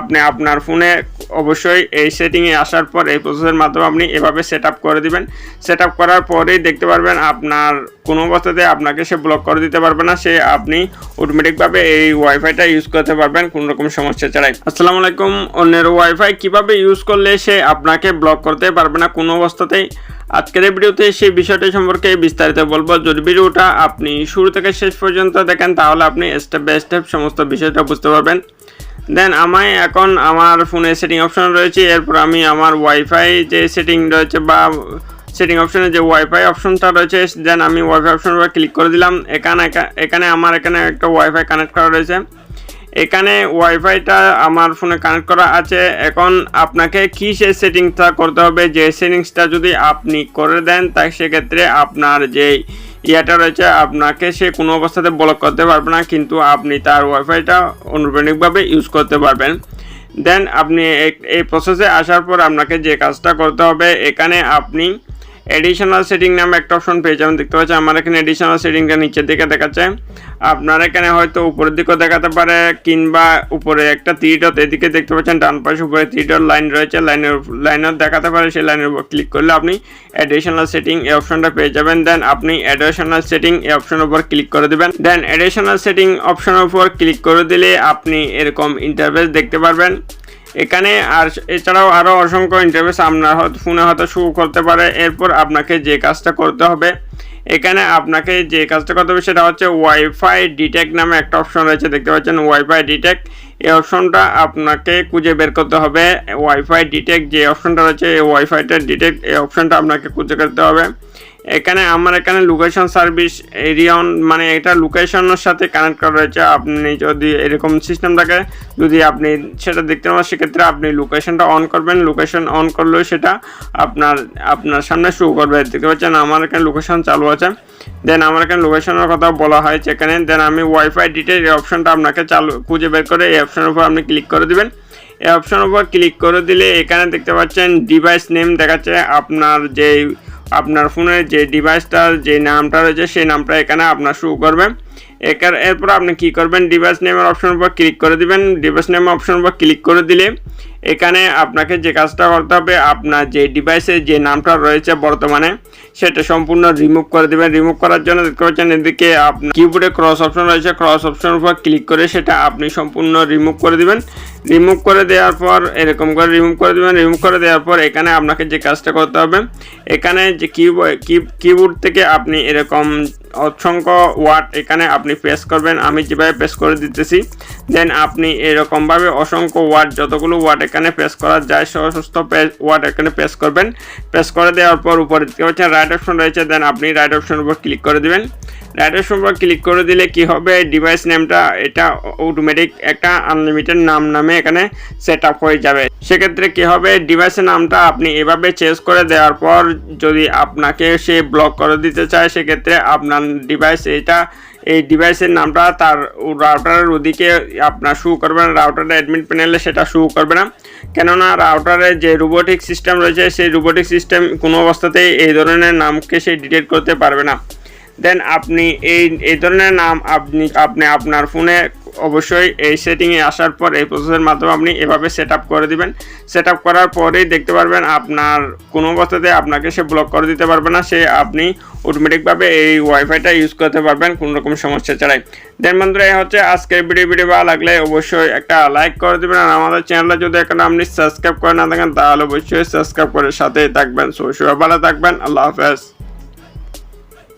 আপনি আপনার ফোনে অবশ্যই এই সেটিংয়ে আসার পর এই প্রসেসের মাধ্যমে আপনি এভাবে সেট করে দিবেন। সেট করার পরেই দেখতে পারবেন আপনার কোনো অবস্থাতে আপনাকে সে ব্লক করে দিতে পারবে না। সে আপনি অটোমেটিকভাবে এই ওয়াইফাইটা ইউজ করতে পারবেন, কোনো রকম সমস্যা ছাড়াই। আসসালামু আলাইকুম, অন্যের ওয়াইফাই কীভাবে ইউজ করলে সে আপনাকে ব্লক করতে পারবে না কোনো অবস্থাতেই? আজকের এই ভিডিওতে সেই বিষয়টি সম্পর্কে বিস্তারিত বলব। যদি ভিডিওটা আপনি শুরু থেকে শেষ পর্যন্ত দেখেন, তাহলে আপনি স্টেপ বাই স্টেপ সমস্ত বিষয়টা বুঝতে পারবেন। দেন আমায় এখন আমার ফোনে সেটিং অপশন রয়েছে। এরপর আমি আমার ওয়াইফাই যে সেটিং রয়েছে বা সেটিং অপশনে যে ওয়াইফাই অপশনটা রয়েছে দেন আমি ওয়াইফাই অপশন ক্লিক করে দিলাম। এখানে এখানে আমার এখানে একটা ওয়াইফাই কানেক্ট করা রয়েছে। এখানে ওয়াইফাইটা আমার ফোনে কানেক্ট করা আছে। এখন আপনাকে কি সে সেটিংসটা করতে হবে? যে সেটিংসটা যদি আপনি করে দেন তাই সেক্ষেত্রে আপনার যে ইয়াটা রয়েছে আপনাকে সে কোনো অবস্থাতে ব্লক করতে পারবে না, কিন্তু আপনি তার ওয়াইফাইটা অনুপ্রাণিকভাবে ইউজ করতে পারবেন। দেন আপনি এই- প্রসেসে আসার পর আপনাকে যে কাজটা করতে হবে, এখানে আপনি এডিশনাল সেটিং নামে একটা অপশন পেয়ে যাবেন, দেখতে পাচ্ছেন আমার এখানে এডিশনাল সেটিংটা নিচের দিকে দেখাচ্ছে। আপনার এখানে হয়তো উপরের দিকেও দেখাতে পারে, কিংবা উপরে একটা ডট এদিকে দেখতে পাচ্ছেন, ডান পাশে উপরে ডট লাইন রয়েছে লাইনের লাইনের দেখাতে পারে, সেই লাইনের উপর ক্লিক করলে আপনি এডিশনাল সেটিং এই অপশনটা পেয়ে যাবেন। দেন আপনি এডিশনাল সেটিং এই অপশনের উপর ক্লিক করে দিবেন। দেন এডিশনাল সেটিং অপশনের উপর ক্লিক করে দিলে আপনি এরকম ইন্টারফেস দেখতে পারবেন। এখানে আর এছাড়াও আরও অসংখ্য ইন্টারফেস আপনার হয়তো ফোনে হয়তো শু করতে পারে। এরপর আপনাকে যে কাজটা করতে হবে, এখানে আপনাকে যে কাজটা করতে হবে সেটা হচ্ছে ওয়াইফাই ডিটেক্ট নামে একটা অপশন রয়েছে। দেখতে পাচ্ছেন ওয়াইফাই ডিটেক্ট এই অপশনটা আপনাকে খুঁজে বের করতে হবে। ওয়াইফাই ডিটেক্ট যে অপশনটা রয়েছে, এই ওয়াইফাইটা ডিটেক্ট এই অপশনটা আপনাকে খুঁজে করতে হবে। এখানে আমার এখানে লোকেশন সার্ভিস এরিয়ন মানে এটা লোকেশনের সাথে কানেক্ট করা রয়েছে। আপনি যদি এরকম সিস্টেম সিস্টেমটাকে যদি আপনি সেটা দেখতে পান, সেক্ষেত্রে আপনি লোকেশনটা অন করবেন। লোকেশন অন করলেও সেটা আপনার আপনার সামনে শো করবে। দেখতে পাচ্ছেন, আমার এখানে লোকেশন চালু আছে। দেন আমার এখানে লোকেশনের কথা বলা হয়েছে এখানে। দেন আমি ওয়াইফাই ডিটেল এই অপশনটা আপনাকে চালু, খুঁজে বের করে এই অপশনের উপর আপনি ক্লিক করে দিবেন। এই অপশনের উপর ক্লিক করে দিলে এখানে দেখতে পাচ্ছেন ডিভাইস নেম দেখাচ্ছে। আপনার যে আপনার ফোনের যে ডিভাইসটার যে নামটা রয়েছে সেই নামটা এখানে আপনার শুরু করবে। এখানে এরপর আপনি কি করবেন? ডিভাইস নেমের অপশনের উপর ক্লিক করে দিবেন। ডিভাইস নেম অপশনের উপর ক্লিক করে দিলে এখানে আপনাকে যে কাজটা করতে হবে, আপনার যে ডিভাইসের যে নামটা রয়েছে বর্তমানে, সেটা সম্পূর্ণ রিমুভ করে দেবেন। রিমুভ করার জন্য দেখতে পাচ্ছেন এদিকে আপনার কিবোর্ডে ক্রস অপশন রয়েছে। ক্রস অপশনের উপর ক্লিক করে সেটা আপনি সম্পূর্ণ রিমুভ করে দিবেন। রিমুভ করে দেওয়ার পর এরকম করে রিমুভ করে দেবেন। রিমুভ করে দেওয়ার পর এখানে আপনাকে যে কাজটা করতে হবে, এখানে যে কিবোর্ড কিবোর্ড থেকে আপনি এরকম অসংখ্য ওয়ার্ড এখানে আপনি প্রেস করবেন, আমি যেভাবে প্রেস করে দিতেছি দেন আপনি এরকমভাবে অসংখ্য ওয়ার্ড যতগুলো ওয়ার্ড এখানে প্রেস করা যায় সমস্ত ওয়ার্ড এখানে প্রেস করবেন। প্রেস করে দেওয়ার পর উপরে দেখতে পাচ্ছেন রাইট অপশন রয়েছে দেন আপনি রাইট অপশনের উপর ক্লিক করে দিবেন। রাইট অপশন উপর ক্লিক করে দিলে কি হবে? ডিভাইস নেমটা এটা অটোমেটিক একটা আনলিমিটেড নাম নামে এখানে সেট আপ হয়ে যাবে। সেক্ষেত্রে কি হবে? ডিভাইসের নামটা আপনি এভাবে চেঞ্জ করে দেওয়ার পর যদি আপনাকে সে ব্লক করে দিতে চায়, সেক্ষেত্রে আপনার ডিভাইস এটা এই ডিভাইসের নামটা তার রাউটারের ওদিকে আপনার শু করবে না রাউটারের অ্যাডমিট প্যানেলে সেটা শু করবে না। কেননা রাউটারের যে রোবোটিক সিস্টেম রয়েছে, সেই রোবোটিক সিস্টেম কোনো অবস্থাতেই এই ধরনের নামকে সে ডিটেক্ট করতে পারবে না। দেন আপনি এই এই ধরনের নাম আপনি আপনি আপনার ফোনে অবশ্যই এই সেটিংয়ে আসার পর এই প্রসেসের মাধ্যমে আপনি এভাবে সেট করে দিবেন। সেট করার পরেই দেখতে পারবেন আপনার কোনো অবস্থাতে আপনাকে সে ব্লক করে দিতে পারবে না। সে আপনি অটোমেটিকভাবে এই ওয়াইফাইটা ইউজ করতে পারবেন কোনো রকম সমস্যা ছাড়াই। দেন বন্ধুরা, এই হচ্ছে আজকের ভিডিও ভিডিও ভালো লাগলে অবশ্যই একটা লাইক করে দেবেন। আর আমাদের চ্যানেলে যদি এখন আপনি সাবস্ক্রাইব করে না থাকেন, তাহলে অবশ্যই সাবস্ক্রাইব করে সাথেই থাকবেন। সো, সবাই ভালো থাকবেন। আল্লাহ হাফেজ।